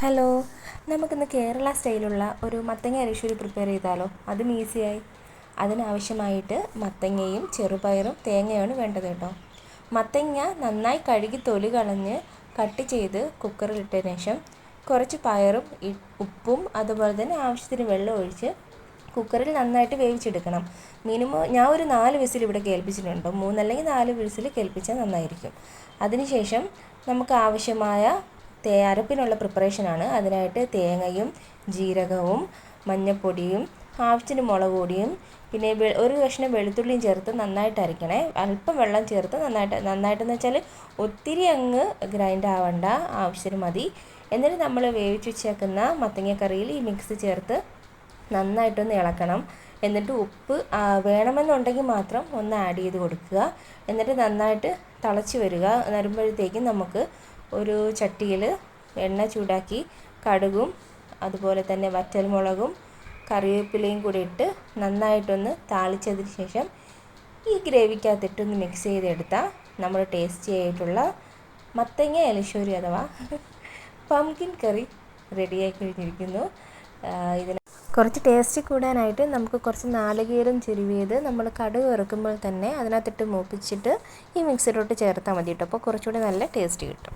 Hello നമുക്കിന്ന് കേരള സ്റ്റൈലുള്ള ഒരു മത്തങ്ങ അരിശൂരി പ്രിപ്പയർ ചെയ്താലോ? അതും ഈസിയായി അതിനാവശ്യമായിട്ട് മത്തങ്ങയും ചെറുപയറും തേങ്ങയാണ് വേണ്ടത് കേട്ടോ. മത്തങ്ങ നന്നായി കഴുകി തൊലി കളഞ്ഞ് കട്ട് ചെയ്ത് കുക്കറിലിട്ട ശേഷം കുറച്ച് പയറും ഉപ്പും അതുപോലെ തന്നെ ആവശ്യത്തിന് വെള്ളം ഒഴിച്ച് കുക്കറിൽ നന്നായിട്ട് വേവിച്ചെടുക്കണം. മിനിമം ഞാൻ ഒരു നാല് വിസിൽ ഇവിടെ കേൾപ്പിച്ചിട്ടുണ്ട്. മൂന്നല്ലെങ്കിൽ നാല് വിസിൽ കേൾപ്പിച്ചാൽ നന്നായിരിക്കും. അതിനുശേഷം നമുക്ക് ആവശ്യമായ അരപ്പിനുള്ള പ്രിപ്പറേഷനാണ്. അതിനായിട്ട് തേങ്ങയും ജീരകവും മഞ്ഞൾപ്പൊടിയും ആവശ്യത്തിന് മുളക് പൊടിയും പിന്നെ ഒരു കഷ്ണം വെളുത്തുള്ളിയും ചേർത്ത് നന്നായിട്ട് അരയ്ക്കണേ. അല്പം വെള്ളം ചേർത്ത് നന്നായിട്ട് നന്നായിട്ടെന്ന് വെച്ചാൽ ഒത്തിരി അങ്ങ് ഗ്രൈൻഡ് ആവണ്ട ആവശ്യത്തിന് മതി. എന്നിട്ട് നമ്മൾ വേവിച്ച് വെച്ചേക്കുന്ന മത്തങ്ങക്കറിയിൽ ഈ മിക്സ് ചേർത്ത് നന്നായിട്ടൊന്ന് ഇളക്കണം. എന്നിട്ട് ഉപ്പ് വേണമെന്നുണ്ടെങ്കിൽ മാത്രം ഒന്ന് ആഡ് ചെയ്ത് കൊടുക്കുക. എന്നിട്ട് നന്നായിട്ട് തിളച്ച് വരിക. വരുമ്പോഴത്തേക്കും നമുക്ക് ഒരു ചട്ടിയിൽ എണ്ണ ചൂടാക്കി കടുകും അതുപോലെ തന്നെ വറ്റൽമുളകും കറിവേപ്പിലയും കൂടി ഇട്ട് നന്നായിട്ടൊന്ന് താളിച്ചതിന് ശേഷം ഈ ഗ്രേവിക്കകത്തിട്ടൊന്ന് മിക്സ് ചെയ്തെടുത്താൽ നമ്മൾ ടേസ്റ്റി ആയിട്ടുള്ള മത്തങ്ങ എലിശ്ശേരി അഥവാ പംകിൻ കറി റെഡിയായി കഴിഞ്ഞിരിക്കുന്നു. ഇതിന് കുറച്ച് ടേസ്റ്റ് കൂടാനായിട്ട് നമുക്ക് കുറച്ച് നാളികേരം ചെരുവിയത് നമ്മൾ കടുക് ഇറക്കുമ്പോൾ തന്നെ അതിനകത്തിട്ട് മൂപ്പിച്ചിട്ട് ഈ മിക്സിലോട്ട് ചേർത്താൽ മതി കേട്ടോ അപ്പോൾ കുറച്ചുകൂടി നല്ല ടേസ്റ്റ് കിട്ടും.